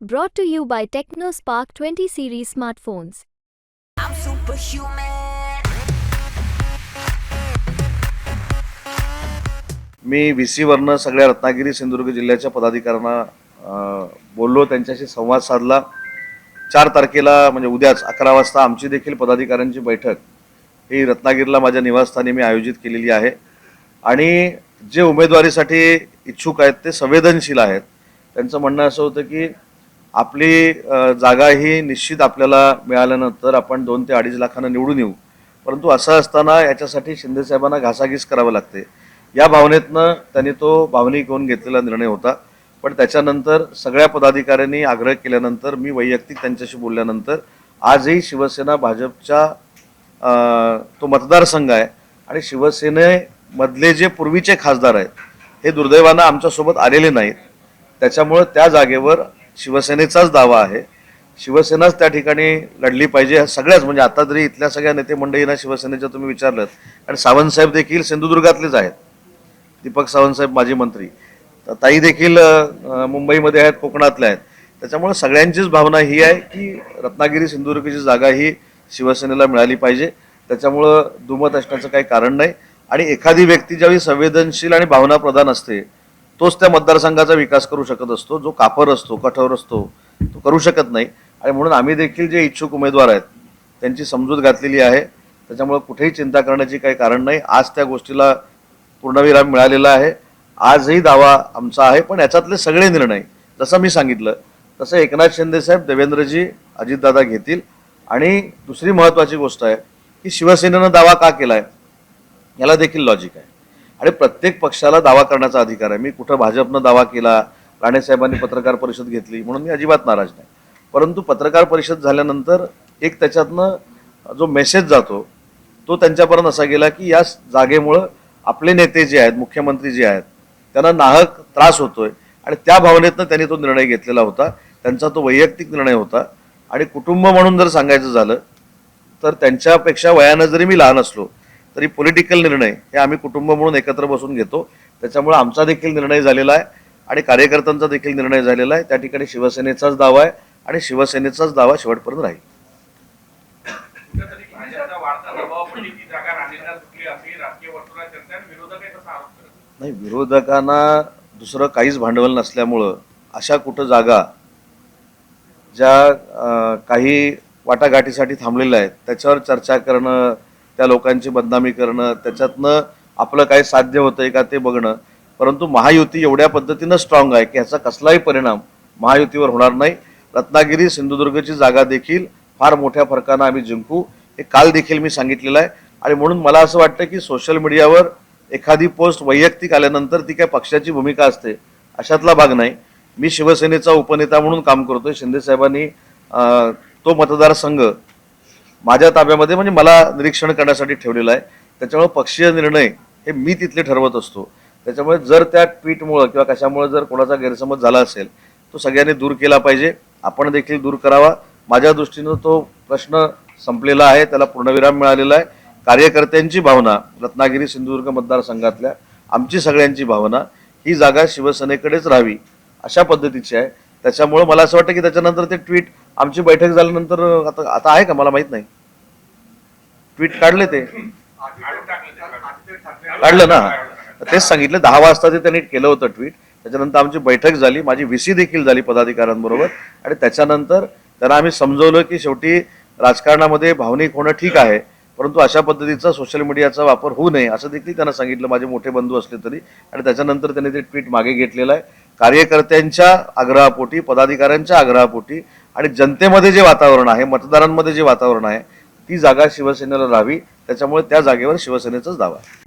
Brought to you by TechnoSpark 20 series smartphones. I'm superhuman. मी V सीवरनं सगळ्या रत्नागिरी सिंधुदुर्ग जिल्ह्याच्या पदाधिकाऱ्यांना बोललो. त्यांच्याशी संवाद साधला. चार तारखेला म्हणजे उद्याच अकरा वाजता आमची देखील पदाधिकाऱ्यांची बैठक. ही रत्नागिरीला माझ्या निवासस्थानी मी आयोजित केलेली आहे. आणि जे उमेदवारीसाठी इच्छुक आहेत ते संवेदनशील आहेत. त्यांचं म्हणणं असं होतं की आपली जागा ही निश्चित आपल्याला मिळाल्यानंतर आपण दोन ते अडीच लाखांना निवडून येऊ. परंतु असं असताना याच्यासाठी शिंदेसाहेबांना घासाघीस करावं लागते. या भावनेतनं त्यांनी तो भावनिक होऊन घेतलेला निर्णय होता. पण त्याच्यानंतर सगळ्या पदाधिकाऱ्यांनी आग्रह केल्यानंतर मी वैयक्तिक त्यांच्याशी बोलल्यानंतर आजही शिवसेना भाजपच्या तो मतदारसंघ आहे आणि शिवसेनेमधले जे पूर्वीचे खासदार आहेत हे दुर्दैवानं आमच्यासोबत आलेले नाहीत. त्याच्यामुळं त्या जागेवर शिवसेनेचाच दावा आहे. शिवसेनाच त्या ठिकाणी लढली पाहिजे. सगळ्याच म्हणजे आता तरी इथल्या सगळ्या नेते मंडळींना शिवसेनेच्या तुम्ही विचारलं आणि सावंतसाहेब देखील सिंधुदुर्गातलेच आहेत. दीपक सावंतसाहेब माजी मंत्री. तर ताई देखील मुंबईमध्ये आहेत कोकणातल्या आहेत. त्याच्यामुळे सगळ्यांचीच भावना ही आहे की रत्नागिरी सिंधुदुर्गची जागा ही शिवसेनेला मिळाली पाहिजे. त्याच्यामुळं दुमत असण्याचं काही कारण नाही. आणि एखादी व्यक्ती ज्यावेळी संवेदनशील आणि भावनाप्रधान असते तोच त्या मतदारसंघाचा विकास करू शकत असतो जो कापर असतो कठोर असतो तो करू शकत नाही. आणि म्हणून आम्ही देखील जे इच्छुक उमेदवार आहेत त्यांची समजूत घातलेली आहे. त्याच्यामुळे कुठेही चिंता करण्याची काही कारण नाही. आज त्या गोष्टीला पूर्णविराम मिळालेला आहे. आजही दावा आमचा आहे पण याच्यातले सगळे निर्णय जसं मी सांगितलं तसं एकनाथ शिंदेसाहेब देवेंद्रजी अजितदादा घेतील. आणि दुसरी महत्त्वाची गोष्ट आहे की शिवसेनेनं दावा का केला आहे याला देखील लॉजिक आहे. आणि प्रत्येक पक्षाला दावा करण्याचा अधिकार आहे. मी कुठं भाजपनं दावा केला राणेसाहेबांनी पत्रकार परिषद घेतली म्हणून मी अजिबात नाराज नाही. परंतु पत्रकार परिषद झाल्यानंतर एक त्याच्यातनं जो मेसेज जातो तो त्यांच्यापर्यंत असा गेला की या जागेमुळं आपले नेते जे आहेत मुख्यमंत्री जे आहेत त्यांना नाहक त्रास होतोय आणि त्या भावनेतनं त्यांनी तो निर्णय घेतलेला होता. त्यांचा तो वैयक्तिक निर्णय होता. आणि कुटुंब म्हणून जर सांगायचं झालं तर त्यांच्यापेक्षा वयानं जरी मी लहान असलो तरी पॉलिटिकल निर्णय हे आम्ही कुटुंब म्हणून एकत्र बसून घेतो. त्याच्यामुळे आमचा देखील निर्णय झालेला आहे आणि कार्यकर्त्यांचा देखील निर्णय झालेला आहे. त्या ठिकाणी शिवसेनेचाच दावा आहे आणि शिवसेनेचाच दावा शेवटपर्यंत राहील. नाही विरोधकांना दुसरं काहीच भांडवल नसल्यामुळं अशा कुठं जागा ज्या काही वाटाघाटीसाठी थांबलेल्या आहेत त्याच्यावर चर्चा करणं त्या लोकांची बदनामी करणं त्याच्यातनं आपलं काय साध्य होतंय का ते बघणं. परंतु महायुती एवढ्या पद्धतीनं स्ट्रॉंग आहे की ह्याचा कसलाही परिणाम महायुतीवर होणार नाही. रत्नागिरी सिंधुदुर्गची जागा देखील फार मोठ्या फरकानं आम्ही जिंकू. हे काल देखील मी सांगितलेलं आहे. आणि म्हणून मला असं वाटतं की सोशल मीडियावर एखादी पोस्ट वैयक्तिक आल्यानंतर ती काय पक्षाची भूमिका असते अशातला भाग नाही. मी शिवसेनेचा उपनेता म्हणून काम करतोय. शिंदे साहेबांनी तो मतदारसंघ माझ्या ताब्यामध्ये म्हणजे मला निरीक्षण करण्यासाठी ठेवलेलं आहे. त्याच्यामुळे पक्षीय निर्णय हे मी तिथले ठरवत असतो. त्याच्यामुळे जर त्या ट्विटमुळं किंवा कशामुळे जर कोणाचा गैरसमज झाला असेल तो सगळ्यांनी दूर केला पाहिजे. आपण देखील दूर करावा. माझ्या दृष्टीनं तो प्रश्न संपलेला आहे. त्याला पूर्णविराम मिळालेला आहे. कार्यकर्त्यांची भावना रत्नागिरी सिंधुदुर्ग मतदारसंघातल्या आमची सगळ्यांची भावना ही जागा शिवसेनेकडेच राहावी अशा पद्धतीची आहे. त्याच्यामुळं मला असं वाटतं की त्याच्यानंतर ते ट्विट आमची बैठक झाल्यानंतर आता आता आहे का? मला माहीत नाही. ट्विट काढले ते. काढलं ना? तेच सांगितलं दहा वाजता ते त्यांनी केलं होतं ट्विट त्याच्यानंतर आमची बैठक झाली माझी व्हीसी देखील झाली पदाधिकाऱ्यांबरोबर. आणि त्याच्यानंतर त्यांना आम्ही समजवलं की शेवटी राजकारणामध्ये भावनिक होणं ठीक आहे परंतु अशा पद्धतीचा सोशल मीडियाचा वापर होऊ नये असं देखील त्यांना सांगितलं माझे मोठे बंधू असले तरी. आणि त्याच्यानंतर त्यांनी ते ट्विट मागे घेतलेलं आहे. कार्यकर्त्यांच्या आग्रहापोटी पदाधिकाऱ्यांच्या आग्रहापोटी आणि जनतेमध्ये जे वातावरण आहे मतदारांमध्ये जे वातावरण आहे ती जागा शिवसेनेला राहावी त्याच्यामुळे त्या जागेवर शिवसेनेचाच दावा आहे.